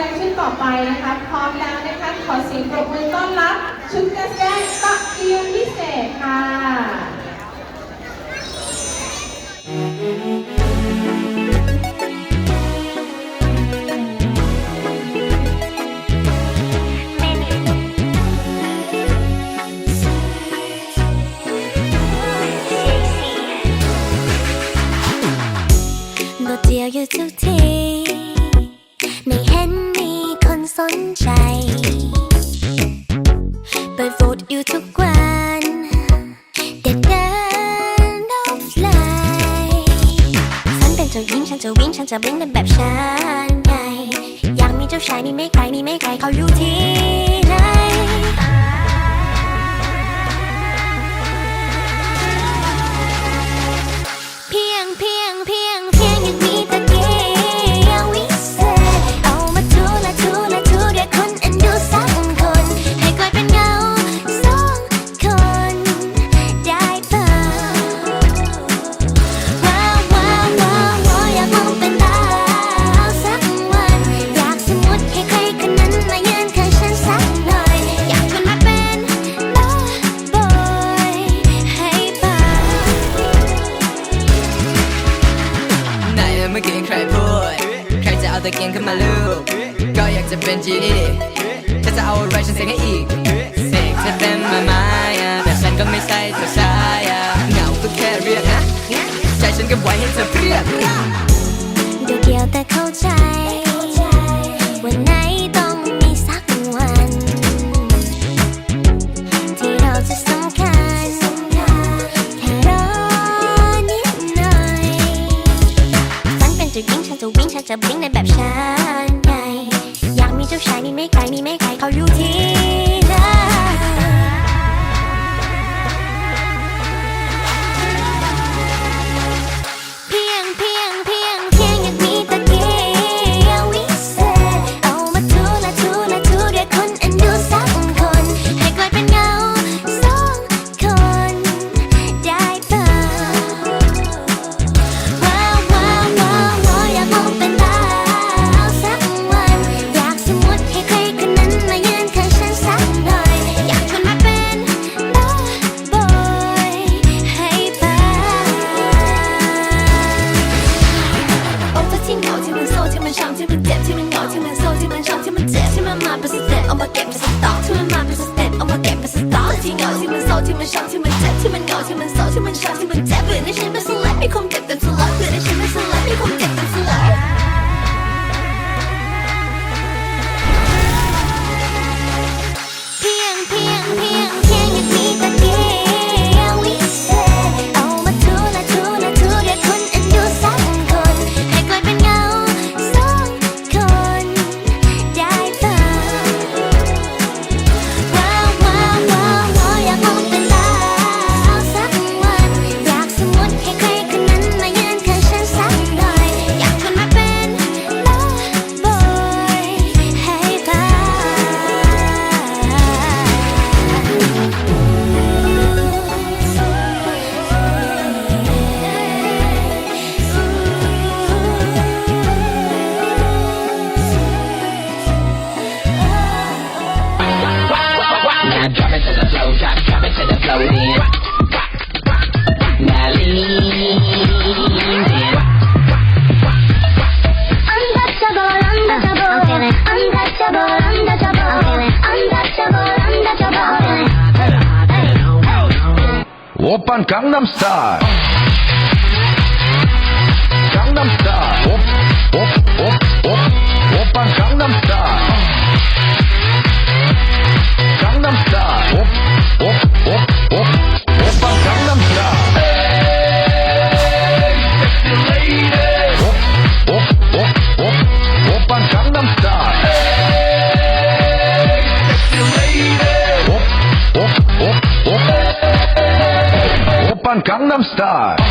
ดงชุดต่อไปนะคะ พร้อมแล้วนะคะขอเสียงปรบมือต้อนรับ ชุดการแสดงตะเกียงพิเศษค่ะโดดเดียวอยู่ทุกทีไม่เห็น สนใจ เปิดโฟดอยู่ทุกวันเด็ดเดินออฟไลน์ฉันเป็นเจ้าหญิงฉันจะวิ่งฉันจะบลิงเป็นแบบฉันไงอยากมีเจ้าชายมีไม่ใครมีไม่ใครเขาอยู่ที่ ตะเกียงขึ้นมาลูบก็อยากจะเป็นจีนี่ดิถ้าจะเอาอะไรฉันเสกให้อีกเสกเธอเต็มมามาอะแต่ฉันก็ไม่ใช่เจ้าชายอะเหงาก็แค่เรียกนะใจฉันก็ไว้ให้เธอเพียบเดี๋ยวเดียวแต่เข้าใจวันไหนต้องมีสักวัน ที่เราจะสำคัญแค่รอนิดหน่อยฉันเป็นเจ้าหญิงฉันจะวิ่งฉันจะบลิงในแบบฉันไง ใครมีเจ้าชายมีไม่ไกลมีไม่ไกลเขาอยู่ที่ มันโซ่ที่มันช้ำที่มันเจ็บที่มันเหงาที่มันเศร้าที่มันช้ำที่มันเจ็บเปลี่ยนในฉันเป็น 오빤 강남스타일 강남스타일 Gangnam Style.